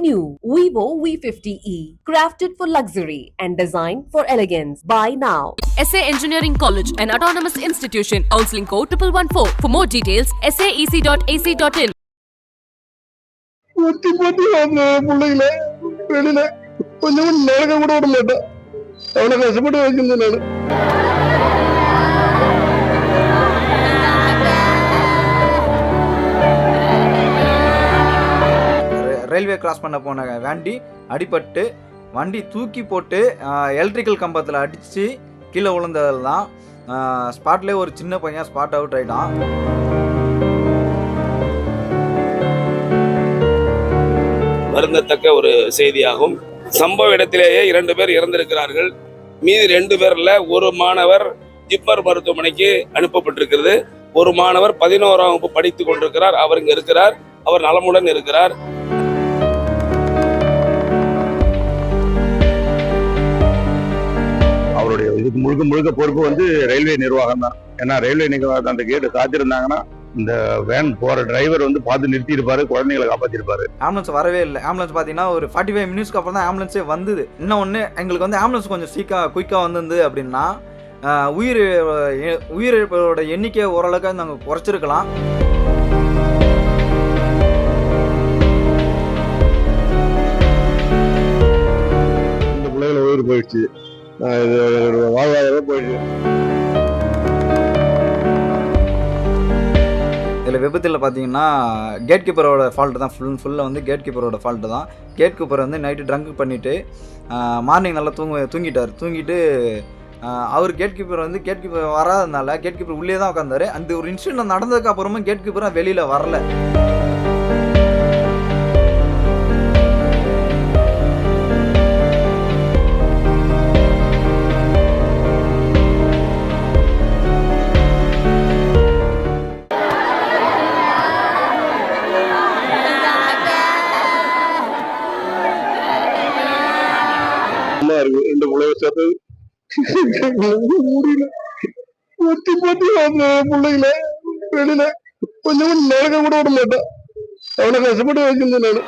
New Vivo V50e, crafted for luxury and designed for elegance. Buy now. SA Engineering College, an autonomous institution. Counseling code 1114. For more details, saec.ac.in. പൊട്ടി പൊട്ടി വന്ന് പുള്ളിയിലെ വെളിയിലെ ഒന്നും നേരം കൂടെ വിടുന്നില്ല അവളെ കഷ്ടപ്പെട്ട് വയ്ക്കുന്നതിനാണ് ரயில்வே கிராஸ் பண்ண போன வண்டி அடிபட்டு வண்டி தூக்கி போட்டு எலக்ட்ரிக்கல் கம்பத்தில் அடித்து கீழே விழுந்ததில் தான் ஸ்பாட்லேயே ஒரு சின்ன பையன் ஸ்பாட் அவுட் ஆகிட்டான் வருந்தத்தக்க ஒரு செய்தியாகும். சம்பவ இடத்திலேயே இரண்டு பேர் இறந்திருக்கிறார்கள். மீதி ரெண்டு பேர்ல ஒரு மாணவர் ஜிப்மர் மருத்துவமனைக்கு அனுப்பப்பட்டிருக்கிறது. ஒரு மாணவர் பதினோராம் வகுப்பு படித்துக் கொண்டிருக்கிறார். அவர் இங்க இருக்கிறார். அவர் நலமுடன் இருக்கிறார். முழுக்க முழுக்க பொறுப்பு வந்து ரயில்வே நிர்வாகம் தான். ஏன்னா ரயில்வே நிர்வாகம் அந்த கேட்டு சாத்திருந்தாங்கன்னா இந்த வேன் போற டிரைவர் வந்து பார்த்து நிறுத்தியிருப்பாரு குழந்தைகளை காப்பாத்திருப்பாரு. ஆம்புலன்ஸ் வரவே இல்லை. ஆம்புலன்ஸ் பார்த்தீங்கன்னா ஒரு ஃபார்ட்டி ஃபைவ் மினிட்ஸ்க்கு அப்புறம் தான் ஆம்புலன்ஸே வந்தது. இன்னும் ஒன்று எங்களுக்கு வந்து ஆம்புலன்ஸ் கொஞ்சம் சீக்காக குயிக்காக வந்திருந்து அப்படின்னா உயிர் உயிரிழப்போட எண்ணிக்கை ஓரளவுக்கு நாங்கள் குறைச்சிருக்கலாம். இந்த பிள்ளைகளை உயிர் போயிடுச்சு. இது விபத்தில் பார்த்தீங்கன்னா கேட் கீப்பரோட ஃபால்ட்டு தான். ஃபுல் ஃபுல்லாக வந்து கேட் கீப்பரோட ஃபால்ட்டு தான். கேட் கீப்பர் வந்து நைட்டு ட்ரங்க் பண்ணிவிட்டு மார்னிங் நல்லா தூங்க தூங்கிட்டார். தூங்கிட்டு அவர் கேட் கீப்பர் வந்து கேட் கீப்பர் வராதனால கேட் கீப்பர் உள்ளே தான் உட்காந்தாரு அந்த ஒரு இன்சிடென்ட் நடந்ததுக்கு அப்புறமா கேட் கீப்பர் வெளியில் வரல. ரெண்டு பிள்ளைய சேர்த்து முடியல ஒத்தி போத்தி அந்த பிள்ளைகள. வெளியில கொஞ்சம் நடக்க கூட விட மாட்டேன். அவனை கஷ்டப்பட்டு வச்சிருந்தேன் நான்.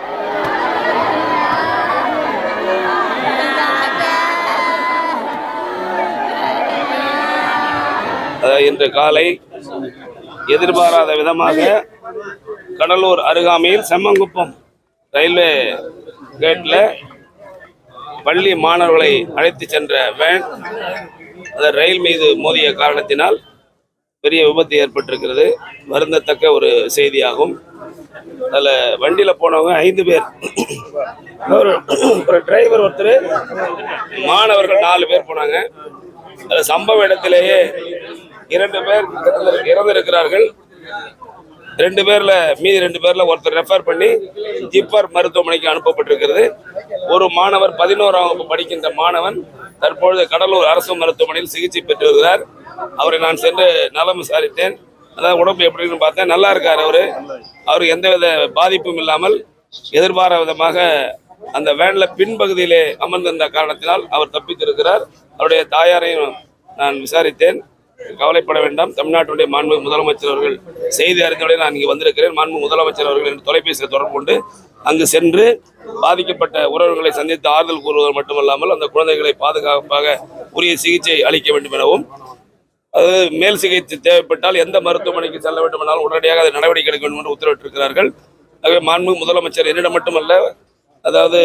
இன்று காலை எதிர்பாராத விதமாக கடலூர் அருகாமையில் செம்மங்குப்பம் ரயில்வே கேட்டில் பள்ளி மாணவர்களை அழைத்து சென்ற வேன் அந்த ரயில் மீது மோதிய காரணத்தினால் பெரிய விபத்து ஏற்பட்டிருக்கிறது. வருந்தத்தக்க ஒரு செய்தியாகும். அதில் வண்டியில் போனவங்க ஐந்து பேர். ஒரு ஒரு டிரைவர் ஒருத்தர் மாணவர்கள் நாலு பேர் போனாங்க. அதில் சம்பவ இடத்திலேயே இரண்டு பேர் இறந்து- இறந்திருக்கிறார்கள். ரெண்டு பேரில் மீதி ரெண்டு பேரில் ஒருத்தர் ரெஃபர் பண்ணி ஜிப்மர் மருத்துவமனைக்கு அனுப்பப்பட்டிருக்கிறது. ஒரு மாணவர் பதினோராம் வகுப்பு படிக்கின்ற மாணவன் தற்பொழுது கடலூர் அரசு மருத்துவமனையில் சிகிச்சை பெற்று வருகிறார். அவரை நான் சென்று நலம் விசாரித்தேன். அதாவது உடம்பு எப்படின்னு பார்த்தேன். நல்லா இருக்கார் அவர். அவர் எந்தவித பாதிப்பும் இல்லாமல் எதிர்பாராத விதமாக அந்த வேனில் பின்பகுதியிலே அமர்ந்திருந்த காரணத்தினால் அவர் தப்பித்திருக்கிறார். அவருடைய தாயாரையும் நான் விசாரித்தேன். கவலைப்பட வேண்டாம். தமிழ்நாட்டுடைய மாண்பு முதலமைச்சர் அவர்கள் செய்தி அறிந்தவுடன் நான் இங்கே வந்திருக்கிறேன். மாண்பு முதலமைச்சர் அவர்கள் என்று தொலைபேசியில் தொடர்பு கொண்டு அங்கு சென்று பாதிக்கப்பட்ட உறவுகளை சந்தித்து ஆறுதல் கூறுவது மட்டுமல்லாமல் அந்த குழந்தைகளை பாதுகாப்பாக உரிய சிகிச்சை அளிக்க வேண்டும் எனவும் அது மேல் சிகிச்சை தேவைப்பட்டால் எந்த மருத்துவமனைக்கு செல்ல வேண்டுமானாலும் உடனடியாக அதை நடவடிக்கை எடுக்க வேண்டும் என்று உத்தரவிட்டிருக்கிறார்கள். ஆகவே மாண்பு முதலமைச்சர் என்னிடம் மட்டுமல்ல அதாவது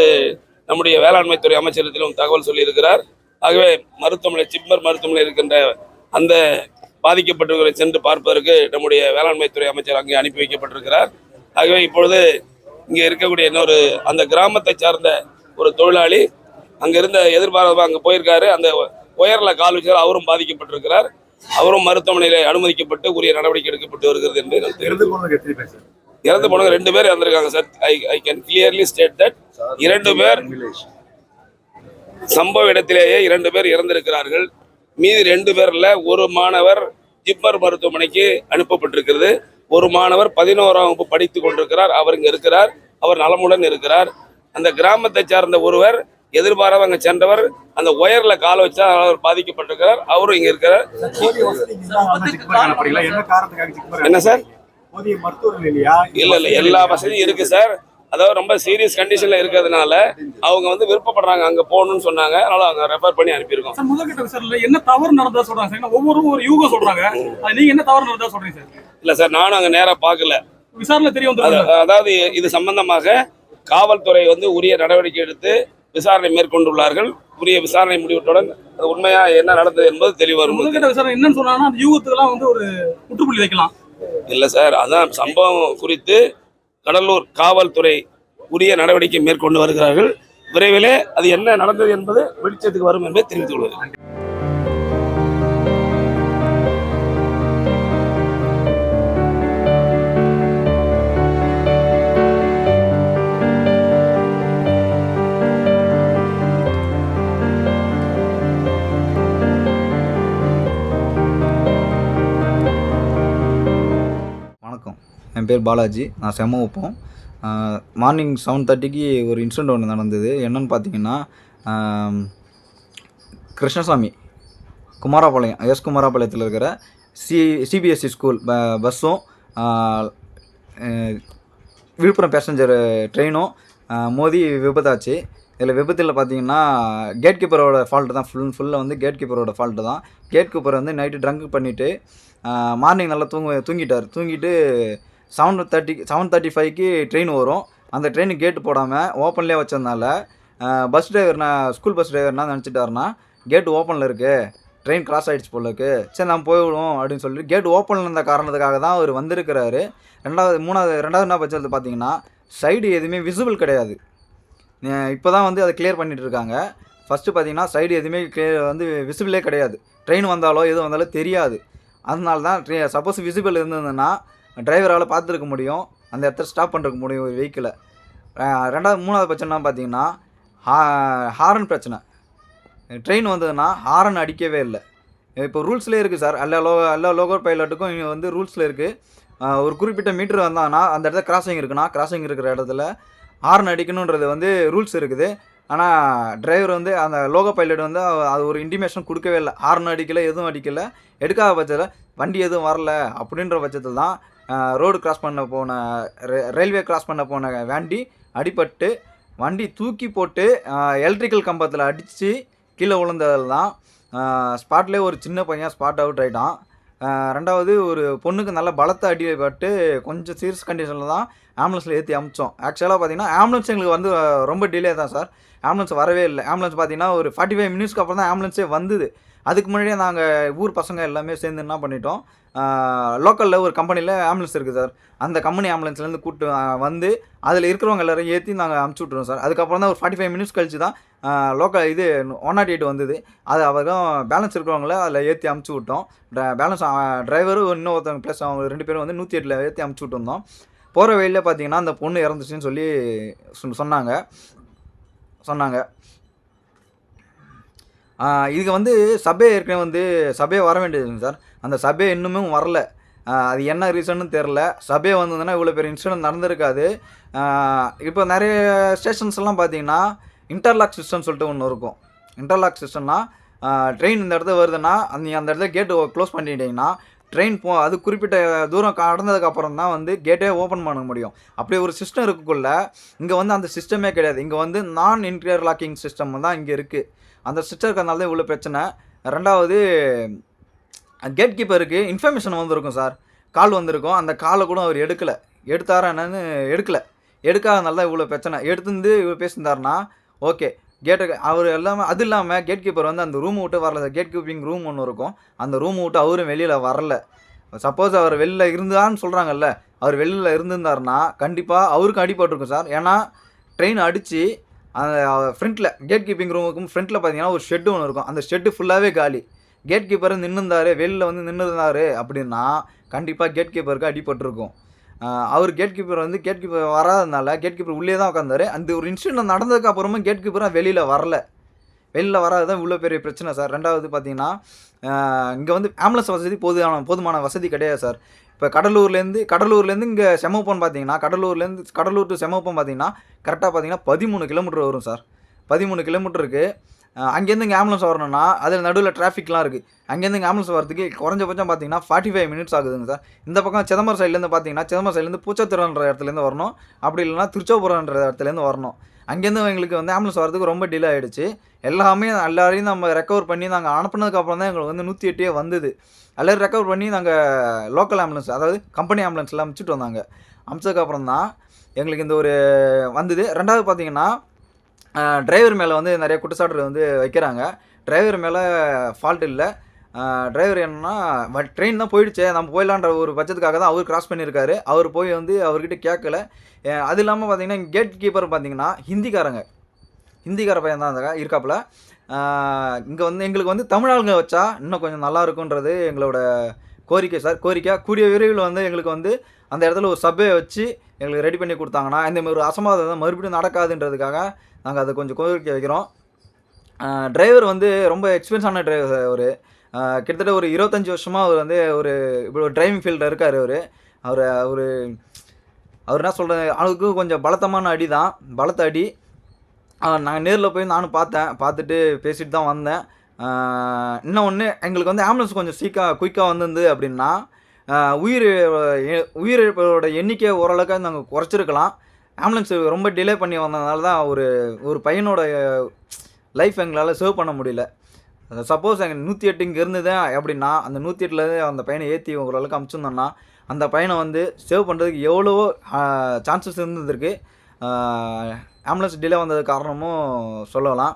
நம்முடைய வேளாண்மைத்துறை அமைச்சரத்திலும் தகவல் சொல்லியிருக்கிறார். ஆகவே மருத்துவமனை சிப்மர் மருத்துவமனை இருக்கின்ற அந்த பாதிக்கப்பட்டவர்களை சென்று பார்ப்பதற்கு நம்முடைய வேளாண்மை துறை அமைச்சர் அங்கே அனுப்பி வைக்கப்பட்டிருக்கிறார். ஆகவே இப்பொழுது இங்கே இருக்கக்கூடிய இன்னொரு அந்த கிராமத்தை சார்ந்த ஒரு தொழிலாளி அங்கே இருந்த எதிர்பாராத அங்கே போயிருக்காரு. அந்த உயர்ல கால் வச்சார் அவரும் பாதிக்கப்பட்டிருக்கிறார். அவரும் மருத்துவமனையில அனுமதிக்கப்பட்டு உரிய நடவடிக்கை எடுக்கப்பட்டு வருகிறது என்று நான் இறந்து போனவங்க ரெண்டு பேர் இறந்திருக்காங்க sir. I I can clearly state that இரண்டு பேர் சம்பவ இடத்திலேயே இரண்டு பேர் இறந்திருக்கிறார்கள். மீதி ரெண்டு பேர்ல ஒரு மாணவர் ஜிப்மர் மருத்துவமனைக்கு அனுப்பப்பட்டிருக்கிறது. ஒரு மாணவர் பதினோராம் வகுப்பு படித்துக் கொண்டிருக்கிறார். அவர் இங்க இருக்கிறார். அவர் நலமுடன் இருக்கிறார். அந்த கிராமத்தை சார்ந்த ஒருவர் எதிர்பாராத அங்க சென்றவர். அந்த ஒயர்ல கால் வச்சா அவர் பாதிக்கப்பட்டிருக்கிறார். அவரும் இங்க இருக்கிறார். என்ன சார்? இல்ல இல்ல. எல்லா வசதியும் இருக்கு சார். அதாவது ரொம்ப சீரியஸ் கண்டிஷன்ல இருக்கிறதுனால அவங்க வந்து விருப்பப்படுறாங்க அங்க போகணும்னு சொன்னாங்க. அதனால அவங்க ரெஃபர் பண்ணி அனுப்பியிருக்கோம். சார் முதல்கட்ட விசாரணையில என்ன தவறு நடந்ததா சொல்றாங்க சார்? ஒவ்வொருவரும் ஒரு யூகம் சொல்றாங்க. அது நீங்க என்ன தவறு நடந்ததா சொல்றீங்க சார்? இல்ல சார் நானும் அங்க நேரா பார்க்கல. விசாரணை தெரிய அதாவது இது சம்பந்தமாக காவல்துறை வந்து உரிய நடவடிக்கை எடுத்து விசாரணை மேற்கொண்டுள்ளார்கள். உரிய விசாரணை முடிவுடன் அது உண்மையா என்ன நடந்தது என்பது தெளிவு வரும் முதல்கட்ட விசாரணை என்னன்னு சொன்னாங்கன்னா அந்த யூகத்துக்கெல்லாம் வந்து ஒரு முற்றுப்புள்ளி வைக்கலாம். இல்ல சார் அதான் சம்பவம் குறித்து கடலூர் காவல்துறை உரிய நடவடிக்கை மேற்கொண்டு வருகிறார்கள். விரைவிலே அது என்ன நடந்தது என்பது வெளிச்சத்துக்கு வரும் என்பதை தெரிவித்துக் கொள்வது என் பேர் பாலாஜி. நான் செம்ம வைப்போம் மார்னிங் செவன் தேர்ட்டிக்கு ஒரு இன்சிடெண்ட் ஒன்று நடந்தது. என்னன்னு பார்த்தீங்கன்னா கிருஷ்ணசாமி குமாரபாளையம் எஸ் குமாரபாளையத்தில் இருக்கிற சி சிபிஎஸ்சி ஸ்கூல் ப பஸ்ஸும் விழுப்புரம் பேசஞ்சர் ட்ரெயினும் மோதி விபத்தாச்சு. இதில் விபத்தில் பார்த்தீங்கன்னா கேட் கீப்பரோட ஃபால்ட்டு தான். ஃபுல் ஃபுல்லாக வந்து கேட் கீப்பரோட ஃபால்ட்டு தான். கேட் கீப்பர் வந்து நைட்டு ட்ரங்க் பண்ணிவிட்டு மார்னிங் நல்லா தூங்க தூங்கிட்டார். தூங்கிட்டு செவன் தேர்ட்டி செவன் தேர்ட்டி ஃபைவ்க்கு ட்ரெயின் வரும். அந்த ட்ரெயின் கேட்டு போடாமல் ஓப்பன்லேயே வச்சதுனால பஸ் டிரைவர் நான் ஸ்கூல் பஸ் டிரைவர் என்ன நினச்சிட்டாருன்னா கேட் ஓப்பனில் இருக்குது ட்ரெயின் கிராஸ் ஆகிடுச்சு போல சரி நான் போயிடும் அப்படின்னு சொல்லிட்டு கேட் ஓப்பனில் இருந்த காரணத்துக்காக தான் அவர் வந்திருக்கிறாரு. ரெண்டாவது மூணாவது ரெண்டாவது என்ன பட்சத்தில் பார்த்தீங்கன்னா சைடு எதுவுமே விசிபிள் கிடையாது. இப்போ தான் வந்து அதை கிளியர் பண்ணிகிட்டு இருக்காங்க. ஃபஸ்ட்டு பார்த்தீங்கன்னா சைடு எதுவுமே கிளியர் வந்து விசிபிளே கிடையாது. ட்ரெயின் வந்தாலோ எது வந்தாலோ தெரியாது. அதனால தான் சப்போஸ் விசிபிள் இருந்ததுன்னா டிரைவரால் பார்த்துருக்க முடியும். அந்த இடத்துல ஸ்டாப் பண்ணிருக்க முடியும் ஒரு வெஹிக்கிளை ரெண்டாவது மூணாவது பிரச்சனை பார்த்தீங்கன்னா ஹா ஹாரன் பிரச்சனை. ட்ரெயின் வந்ததுன்னா ஹாரன் அடிக்கவே இல்லை. இப்போ ரூல்ஸ்லேயே இருக்குது சார். எல்லா லோ எல்லா லோகோ பைலட்டுக்கும் இங்கே வந்து ரூல்ஸில் இருக்குது ஒரு குறிப்பிட்ட மீட்டர் வந்தாங்கன்னா அந்த இடத்துல கிராசிங் இருக்குன்னா கிராசிங் இருக்கிற இடத்துல ஹார்ன் அடிக்கணுன்றது வந்து ரூல்ஸ் இருக்குது. ஆனால் டிரைவர் வந்து அந்த லோகோ பைலட் வந்து அது ஒரு இன்டிமேஷன் கொடுக்கவே இல்லை. ஹார்ன் அடிக்கலை எதுவும் அடிக்கலை. எடுக்காத பட்சத்தில் வண்டி எதுவும் வரல அப்படின்ற பட்சத்தில் தான் ரோடு கிராஸ் பண்ண போன ரயில்வே கிராஸ் பண்ண போன வண்டி அடிபட்டு வண்டி தூக்கி போட்டு எலக்ட்ரிக்கல் கம்பத்தில் அடித்து கீழே விழுந்ததில் தான் ஸ்பாட்லேயே ஒரு சின்ன பையன் ஸ்பாட் அவுட் ஆகிட்டான் ரெண்டாவது ஒரு பொண்ணுக்கு நல்ல பலத்த அடிபட்டு கொஞ்சம் சீரியஸ் கண்டிஷனில் தான் ஆம்புலன்ஸில் ஏற்றி அமிச்சோம். ஆக்சுவலாக பார்த்தீங்கன்னா ஆம்புலன்ஸ் எங்களுக்கு வந்து ரொம்ப டிலே தான் சார். ஆம்புலன்ஸ் வரவே இல்லை. ஆம்புலன்ஸ் பார்த்தீங்கன்னா ஒரு ஃபார்ட்டி ஃபைவ் மினிட்ஸ்க்கு அப்புறம் தான் ஆம்புலன்ஸே வந்தது. அதுக்கு முன்னாடியே நாங்கள் ஊர் பசங்க எல்லாமே சேர்ந்து என்ன பண்ணிட்டோம்? லோக்கலில் ஒரு கம்பெனியில் ஆம்புலன்ஸ் இருக்குது சார். அந்த கம்பெனி ஆம்புலன்ஸ்லேருந்து கூட்டு வந்து அதில் இருக்கிறவங்க எல்லோரும் ஏற்றி நாங்கள் அமுச்சு விட்ருவோம் சார். அதுக்கப்புறம் தான் ஒரு ஃபார்ட்டி ஃபைவ் மினிட்ஸ் கழிச்சு தான் லோக்கல் இது ஒன் நாட் எயிட் வந்தது. அது அவரும் பேலன்ஸ் இருக்கிறவங்கள அதில் ஏற்றி அமுச்சு விட்டோம். பேலன்ஸ் டிரைவரும் இன்னொருத்தவங்க ப்ளஸ் அவங்க ரெண்டு பேரும் வந்து நூற்றி எட்டில் ஏற்றி அமுச்சு விட்டுருந்தோம். போகிற வழியில் பார்த்தீங்கன்னா அந்த பொண்ணு இறந்துச்சுன்னு சொல்லி சொ- சொன்னாங்க. சொன்னாங்க. இதுக்கு வந்து சபை ஏற்கனவே வந்து சபையை வர வேண்டியதுங்க சார். அந்த சபை இன்னுமும் வரல. அது என்ன ரீசன்னு தெரில சபை வந்ததுன்னா இவ்வளோ பெரிய இன்சிடென்ட் நடந்திருக்காது. இப்போ நிறைய ஸ்டேஷன்ஸ் எல்லாம் பார்த்தீங்கன்னா இன்டர்லாக் சிஸ்டம் சொல்லிட்டு ஒன்று இருக்கும். இன்டர்லாக் சிஸ்டம்னா ட்ரெயின் இந்த இடத்துல வருதுன்னா அந்த அந்த இடத்துல கேட்டு க்ளோஸ் பண்ணிட்டீங்கன்னா ட்ரெயின் போ அது குறிப்பிட்ட தூரம் கடந்ததுக்கப்புறம் தான் வந்து கேட்டே ஓப்பன் பண்ண முடியும். அப்படி ஒரு சிஸ்டம் இருக்குக்குள்ள இங்கே வந்து அந்த சிஸ்டமே கிடையாது. இங்கே வந்து நான் இன்டீரியர் லாக்கிங் சிஸ்டம் தான் இங்கே இருக்குது அந்த சிஸ்டம் இருக்கிறதுனால தான் இவ்வளோ பிரச்சனை. ரெண்டாவது கேட் கீப்பருக்கு இன்ஃபர்மேஷன் வந்திருக்கும் சார் கால் வந்திருக்கும். அந்த காலை கூட அவர் எடுக்கலை. எடுத்தாரா என்னன்னு எடுக்கலை. எடுக்காதனால தான் இவ்வளோ பிரச்சனை. எடுத்துருந்து இவர் பேசியிருந்தாருன்னா ஓகே கேட்டு அவர் எல்லாமே அது இல்லாமல் கேட் கீப்பர் வந்து அந்த ரூம் விட்டு வரல. கேட் கீப்பிங் ரூம் ஒன்று இருக்கும். அந்த ரூம் விட்டு அவரும் வெளியில் வரல. சப்போஸ் அவர் வெளில இருந்தான்னு சொல்கிறாங்கல்ல அவர் வெளியில் இருந்திருந்தாருன்னா கண்டிப்பாக அவருக்கும் அடிபட்டிருக்கும் சார். ஏன்னா ட்ரெயின் அடித்து அந்த ஃப்ரண்ட்டில் கேட் கீப்பிங் ரூமுக்கும் ஃப்ரண்ட்டில் பார்த்தீங்கன்னா ஒரு ஷெட்டு ஒன்று இருக்கும். அந்த ஷெட்டு ஃபுல்லாகவே காலி. கேட் கீப்பர் நின்றுந்தாரு வெளியில் வந்து நின்றுருந்தாரு அப்படின்னா கண்டிப்பாக கேட் கீப்பருக்கு அடிபட்டிருக்கும். அவர் கேட் கீப்பர் வந்து கேட் கீப்பர் வராதனால கேட் கீப்பர் உள்ளே தான் உட்காந்தாரு அந்த ஒரு இன்சிடென்ட் நடந்ததுக்கு அப்புறமும் கேட் கீப்பராக வெளியில் வரல. வெளியில் வராது தான் இவ்வளோ பெரிய பிரச்சனை சார் ரெண்டாவது பார்த்தீங்கன்னா இங்கே வந்து ஆம்புலன்ஸ் வசதி போதுமான போதுமான வசதி கிடையாது சார் இப்போ கடலூர்லேருந்து கடலூர்லேருந்து இங்கே செம்மப்பம் பார்த்தீங்கன்னா கடலூர்லேருந்து கடலூர் டு செமப்பம் பார்த்தீங்கன்னா கரெக்டாக பார்த்தீங்கன்னா பதிமூணு கிலோமீட்டர் வரும் சார் பதிமூணு கிலோமீட்டருக்கு அங்கேருந்து இங்கே ஆம்புலன்ஸ் வரணும்னா அதில் நடுவில் டிராஃபிக்லாம் இருக்குது அங்கேருந்து இங்கே ஆம்புலன்ஸ் வரதுக்கு குறைஞ்சபட்சம் பார்த்தீங்கன்னா ஃபார்ட்டி ஃபைவ் மினிட்ஸ் ஆகுதுங்க சார். இந்த பக்கம் சிதம்பரம் சைட்லேருந்து பார்த்தீங்கன்னா சிதம்பரம் சைட்லேருந்து பூச்சத்துறன்ற இடத்துலேருந்து வரணும். அப்படி இல்லைன்னா திருச்சோபுரம்ன்ற இடத்துலேருந்து வரணும். அங்கேருந்து எங்களுக்கு வந்து ஆம்புலன்ஸ் வரதுக்கு ரொம்ப டிலே ஆகிடுச்சு எல்லாமே எல்லாரையும் நம்ம ரெக்கவர் பண்ணி நாங்கள் அனுப்புனதுக்கப்புறம் தான் எங்களுக்கு வந்து நூற்றி எட்டே வந்தது. எல்லாரும் ரெக்கவர் பண்ணி நாங்கள் லோக்கல் ஆம்புலன்ஸ் அதாவது கம்பெனி ஆம்புலன்ஸ்லாம் அமுச்சிட்டு வந்தாங்க. அமுச்சதுக்கப்புறம் தான் எங்களுக்கு இந்த ஒரு வந்தது. ரெண்டாவது பார்த்தீங்கன்னா டிரைவர் மேலே வந்து நிறைய குற்றச்சாட்டு வந்து வைக்கிறாங்க. டிரைவர் மேலே ஃபால்ட் இல்லை. டிரைவர் என்னன்னா ட்ரெயின் தான் போயிடுச்சே நம்ம போயிடலான்ற ஒரு பட்சத்துக்காக தான் அவர் கிராஸ் பண்ணியிருக்காரு. அவர் போய் வந்து அவர்கிட்ட கேட்கல. அது இல்லாமல் பார்த்தீங்கன்னா கேட் கீப்பர் பார்த்தீங்கன்னா ஹிந்திக்காரங்க. ஹிந்திக்கார பையன் தான் அந்த இருக்காப்புல. இங்கே வந்து எங்களுக்கு வந்து தமிழ் ஆளுங்க வச்சா இன்னும் கொஞ்சம் நல்லா இருக்குன்றது எங்களோட கோரிக்கை சார் கோரிக்கை. கூடிய விரைவில் வந்து எங்களுக்கு வந்து அந்த இடத்துல ஒரு சப்வே வச்சு எங்களுக்கு ரெடி பண்ணி கொடுத்தாங்கன்னா இந்தமாதிரி ஒரு அசம்பாதம் மறுபடியும் நடக்காதுன்றதுக்காக நாங்கள் அதை கொஞ்சம் கோரிக்கை வைக்கிறோம். டிரைவர் வந்து ரொம்ப எக்ஸ்பீரியன்ஸான டிரைவர் அவர். கிட்டத்தட்ட ஒரு இருபத்தஞ்சி வருஷமாக அவர் வந்து ஒரு இப்போ டிரைவிங் ஃபீல்டில் இருக்கார் அவர். அவர் அவர் அவர் என்ன சொல்கிறது அவருக்கு கொஞ்சம் பலத்தமான அடி தான். பலத்த அடி. நாங்கள் நேரில் போய் நானும் பார்த்தேன். பார்த்துட்டு பேசிட்டு தான் வந்தேன். இன்னொன்று இன்னும் ஒன்று எங்களுக்கு வந்து ஆம்புலன்ஸ் கொஞ்சம் சீக்காக குயிக்காக வந்திருந்து அப்படின்னா உயிர் உயிரிழப்போட எண்ணிக்கை ஓரளவுக்கு நாங்கள் குறைச்சிருக்கலாம். ஆம்புலன்ஸ் ரொம்ப டிலே பண்ணி வந்ததுனால தான் ஒரு ஒரு பையனோட லைஃப் எங்களால் சேவ் பண்ண முடியல. சப்போஸ் எங்கள் நூற்றி எட்டு இங்கே இருந்தது அப்படின்னா அந்த நூற்றி எட்டுலேருந்து அந்த பையனை ஏற்றி ஓரளவுக்கு அமுச்சிருந்தோம்னா அந்த பையனை வந்து சேவ் பண்ணுறதுக்கு எவ்வளவோ சான்சஸ் இருந்ததுக்கு ஆம்புலன்ஸ் டிலே வந்தது காரணமும் சொல்லலாம்.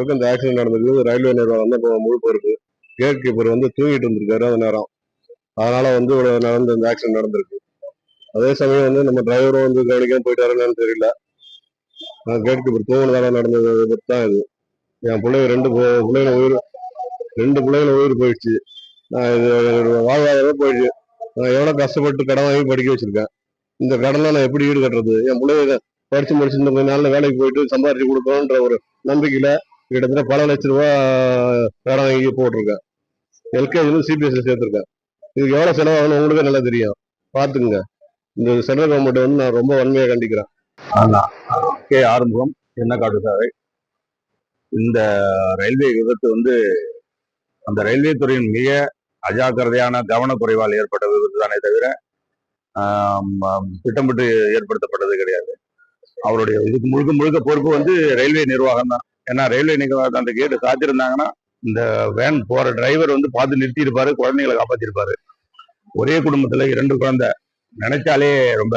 முழுக்க அந்த இந்த ஆக்சிடென்ட் நடந்திருக்கு ரயில்வே நிர்வாகம் தான் இப்போ முழு பொறுப்பு. கேட் கீப்பர் வந்து தூங்கிட்டு இருந்திருக்காரு அந்த நேரம். அதனால வந்து இவ்வளவு நடந்த இந்த ஆக்சிடென்ட் நடந்திருக்கு. அதே சமயம் வந்து நம்ம டிரைவரும் வந்து கவனிக்காம போயிட்டாருன்னு தெரியல. கேட் கீப்பர் தூங்கினதால நடந்த தான் இது. என் பிள்ளைங்க ரெண்டு பிள்ளைங்க உயிர் ரெண்டு பிள்ளைங்க உயிர் போயிடுச்சு. நான் இது வாழ்வாதாரம் போயிடுச்சு. நான் எவ்வளவு கஷ்டப்பட்டு கடன் வாங்கி படிக்க வச்சிருக்கேன். இந்த கடனை நான் எப்படி ஈடு கட்டுறது? என் பிள்ளைங்க படிச்சு முடிச்சு இந்த கொஞ்ச நாள்ல வேலைக்கு போயிட்டு சம்பாரிச்சு கொடுக்கணுன்ற ஒரு நம்பிக்கையில கிட்டத்தட்ட பல லட்ச ரூபா கடன் வாங்கி போட்டிருக்கேன். எல்கேஜிலும் சிபிஎஸ்சி சேர்த்துருக்கேன். இதுக்கு எவ்வளோ செலவாகணும் உங்களுக்கு நல்லா தெரியும். பார்த்துக்குங்க. இந்த சென்ட்ரல் கவர்மெண்ட் வந்து நான் ரொம்ப வன்மையாக கண்டிக்கிறேன். கே ஆறுமுகம் என்ன காட்டு சாலை. இந்த ரயில்வே விபத்து வந்து அந்த ரயில்வே துறையின் மிக அஜாக்கிரதையான கவனக்குறைவால் ஏற்பட்ட விபத்து தானே தவிர திட்டமிட்டு ஏற்படுத்தப்பட்டது கிடையாது. அவருடைய இதுக்கு முழுக்க முழுக்க பொறுப்பு வந்து ரயில்வே நிர்வாகம் தான் ஏன்னா ரயில்வே நிர்வாகம் அந்த கேட்டு காத்திருந்தாங்கன்னா இந்த வேன் போற டிரைவர் வந்து பார்த்து நிறுத்திருப்பாரு குழந்தைங்களை காப்பாத்திருப்பாரு. ஒரே குடும்பத்துல இரண்டு குழந்தை. நினைச்சாலே ரொம்ப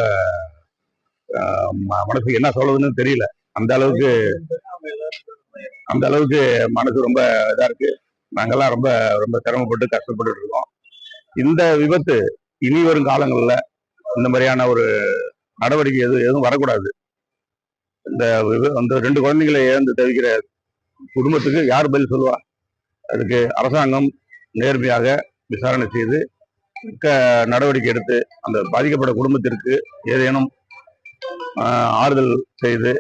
மனசுக்கு என்ன சொல்றதுன்னு தெரியல. அந்த அளவுக்கு அந்த அளவுக்கு மனசு ரொம்ப இதா இருக்கு. நாங்கெல்லாம் ரொம்ப ரொம்ப சிரமப்பட்டு கஷ்டப்பட்டு இருக்கோம். இந்த விபத்து இனி வரும் காலங்களில் இந்த மாதிரியான ஒரு நடவடிக்கை எதுவும் எதுவும் வரக்கூடாது. இந்த அந்த ரெண்டு குழந்தைகளை இழந்து தவிக்கிற குடும்பத்துக்கு யார் பதில் சொல்லுவா? அதுக்கு அரசாங்கம் நேர்மையாக விசாரணை செய்து மிக்க நடவடிக்கை எடுத்து அந்த பாதிக்கப்பட்ட குடும்பத்திற்கு ஏதேனும் ஆறுதல் செய்து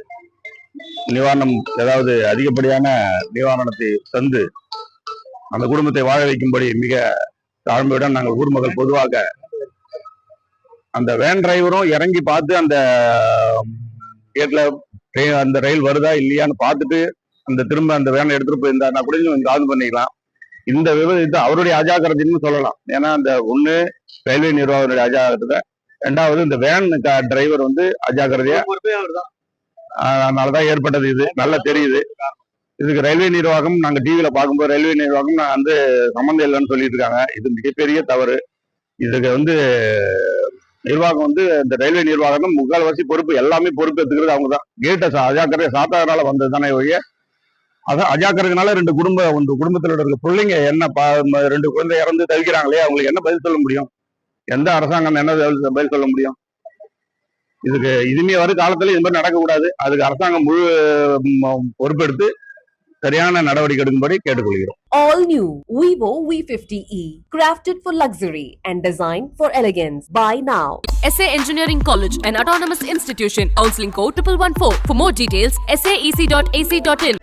நிவாரணம் ஏதாவது அதிகப்படியான நிவாரணத்தை தந்து அந்த குடும்பத்தை வாழ வைக்கும்படி மிக தாழ்மையுடன் நாங்கள் ஊர் மக்கள் பொதுவாக அந்த வேன் டிரைவரும் இறங்கி பார்த்து அந்த கேட்ல அந்த ரயில் வருதா இல்லையான்னு பார்த்துட்டு அந்த திரும்ப அந்த வேனை எடுத்துட்டு போயிருந்தாருன்னா கூட கொஞ்சம் காது பண்ணிக்கலாம். இந்த விபத்து அவருடைய அஜாக்கிரதைன்னு சொல்லலாம். ஏன்னா அந்த ஒண்ணு ரயில்வே நிர்வாகத்துடைய அஜாக்கிரதை. ரெண்டாவது இந்த வேன் டிரைவர் வந்து அஜாக்கிரதையா? அதனாலதான் ஏற்பட்டது இது. நல்லா தெரியுது. இதுக்கு ரயில்வே நிர்வாகம் நாங்க டிவியில பார்க்கும்போது ரயில்வே நிர்வாகம் நான் வந்து சம்மந்தம் இல்லைன்னு சொல்லிட்டு இருக்காங்க. இது மிகப்பெரிய தவறு. இதுக்கு வந்து நிர்வாகம் வந்து இந்த ரயில்வே நிர்வாகம் முக்கால்வாசி பொறுப்பு எல்லாமே பொறுப்பு எடுத்துக்கிறது அவங்க தான் கேட்டை அஜாக்கிரதை சாத்தாதனால வந்தது தானே ஒழிய அதான் அஜாக்கிரதைனால ரெண்டு குடும்ப இந்த குடும்பத்தில் இருக்க பிள்ளைங்க என்ன ரெண்டு குழந்தை இறந்து தவிக்கிறாங்களே அவங்களுக்கு என்ன பதில் சொல்ல முடியும்? எந்த அரசாங்கம் என்ன பதில் சொல்ல முடியும்? இதுக்கு இனிமே வரும் காலத்துல இது மாதிரி நடக்கக்கூடாது. அதுக்கு அரசாங்கம் முழு பொறுப்பெடுத்து சரியான நடவடிக்கை எடுக்கும்படி கேட்டுக்கொள்கிறோம் All new Vivo V50e, crafted for luxury and designed for elegance. Buy now. SA Engineering College, an autonomous institution. Counseling code 1114. For more details, saec.ac.in.